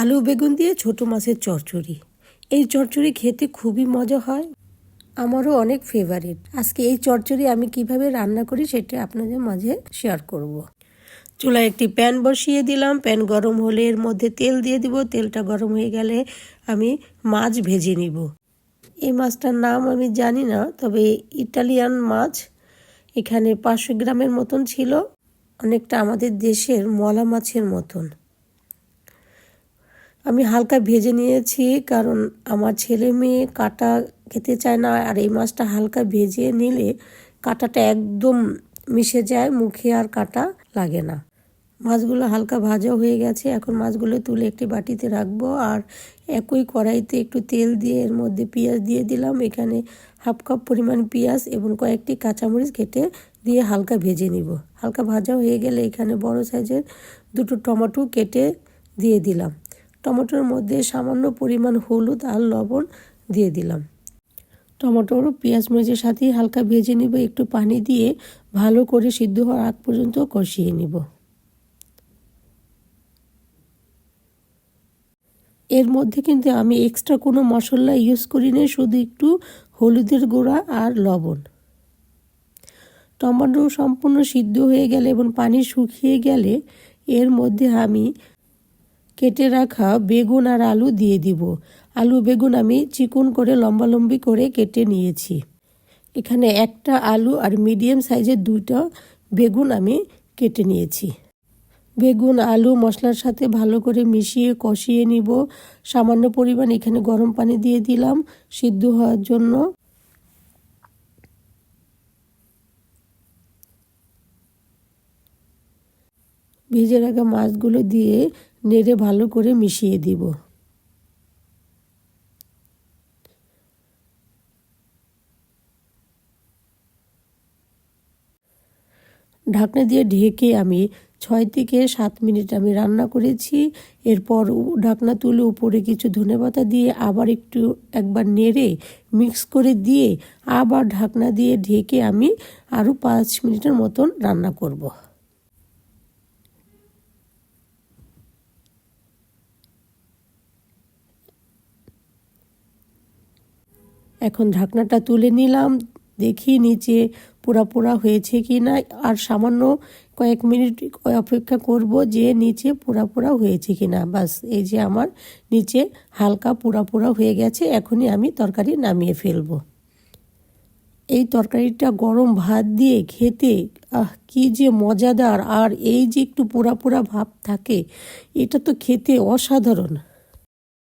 আলু বেগুন দিয়ে ছোট মাছের চচ্চড়ি। এই চচ্চড়ি খেতে খুবই মজা হয়। আমারও অনেক ফেভারিট আজকে এই চচ্চড়ি আমি কীভাবে রান্না করি সেটা আপনাদের মাঝে শেয়ার করব। চুলায় একটি প্যান বসিয়ে দিলাম। প্যান গরম হলে এর মধ্যে তেল দিয়ে দিব। তেলটা গরম হয়ে গেলে আমি মাছ ভেজে নিব। এই মাছটার নাম আমি জানি না, তবে ইটালিয়ান মাছ এখানে পাঁচশো গ্রামের মতন ছিল। অনেকটা আমাদের দেশের মলা মাছের মতন। আমি হালকা ভেজে নিয়েছি, কারণ আমার ছেলে মেয়ে কাটা খেতে চায় না। আর এই মাছটা হালকা ভেজে নিলে কাটাটা একদম মিশে যায়, মুখে আর কাটা লাগে না। মাছগুলো হালকা ভাজা হয়ে গেছে। এখন মাছগুলো তুলে একটি বাটিতে রাখব। আর একই কড়াইতে একটু তেল দিয়ে এর মধ্যে পেঁয়াজ দিয়ে দিলাম। এখানে হাফ কাপ পরিমাণ পেঁয়াজ এবং কয়েকটি কাঁচামরিচ কেটে দিয়ে হালকা ভেজে নিব। হালকা ভাজা হয়ে গেলে এখানে বড় সাইজের দুটো টমেটো কেটে দিয়ে দিলাম। টমেটোর মধ্যে সামান্য পরিমাণ হলুদ আর লবণ দিয়ে দিলাম। টমেটোর পেঁয়াজ মরিচের সাথেই হালকা ভেজে নিব, একটু পানি দিয়ে ভালো করে সিদ্ধ হওয়ার আগ পর্যন্ত কষিয়ে নিব। এর মধ্যে কিন্তু আমি এক্সট্রা কোনো মশলা ইউজ করি না শুধু একটু হলুদের গুঁড়া আর লবণ। টমেটো সম্পূর্ণ সিদ্ধ হয়ে গেলে এবং পানি শুকিয়ে গেলে এর মধ্যে আমি কেটে রাখা বেগুন আর আলু দিয়ে দিব। আলু, বেগুন আমি চিকন করে লম্বা লম্বি করে কেটে নিয়েছি। এখানে একটা আলু আর মিডিয়াম সাইজের দুইটা বেগুন আমি কেটে নিয়েছি। বেগুন, আলু মশলার সাথে ভালো করে মিশিয়ে কষিয়ে নিব। সামান্য পরিমাণ এখানে গরম পানি দিয়ে দিলাম সিদ্ধ হওয়ার জন্য। ভেজে রাখা মাছগুলো দিয়ে নেড়ে ভালো করে মিশিয়ে দিব। ঢাকনা দিয়ে ঢেকে আমি ছয় থেকে সাত মিনিট আমি রান্না করেছি। এরপর ঢাকনা তুলে উপরে কিছু ধনেপাতা দিয়ে আবার একটু একবার নেড়ে মিক্স করে দিয়ে আবার ঢাকনা দিয়ে ঢেকে আমি আরও পাঁচ মিনিটের মতন রান্না করব। এখন ঢাকনাটা তুলে নিলাম, দেখি নিচে পোড়া পোড়া হয়েছে কি না আর সামান্য কয়েক মিনিট অপেক্ষা করব যে নিচে পোড়া পোড়া হয়েছে কি না বাস, এই যে আমার নিচে হালকা পোড়া পোড়া হয়ে গেছে, এখনই আমি তরকারি নামিয়ে ফেলব। এই তরকারিটা গরম ভাত দিয়ে খেতে, আহ, কি যে মজাদার। আর এই যে একটু পোড়া পোড়া ভাব থাকে, এটা তো খেতে অসাধারণ।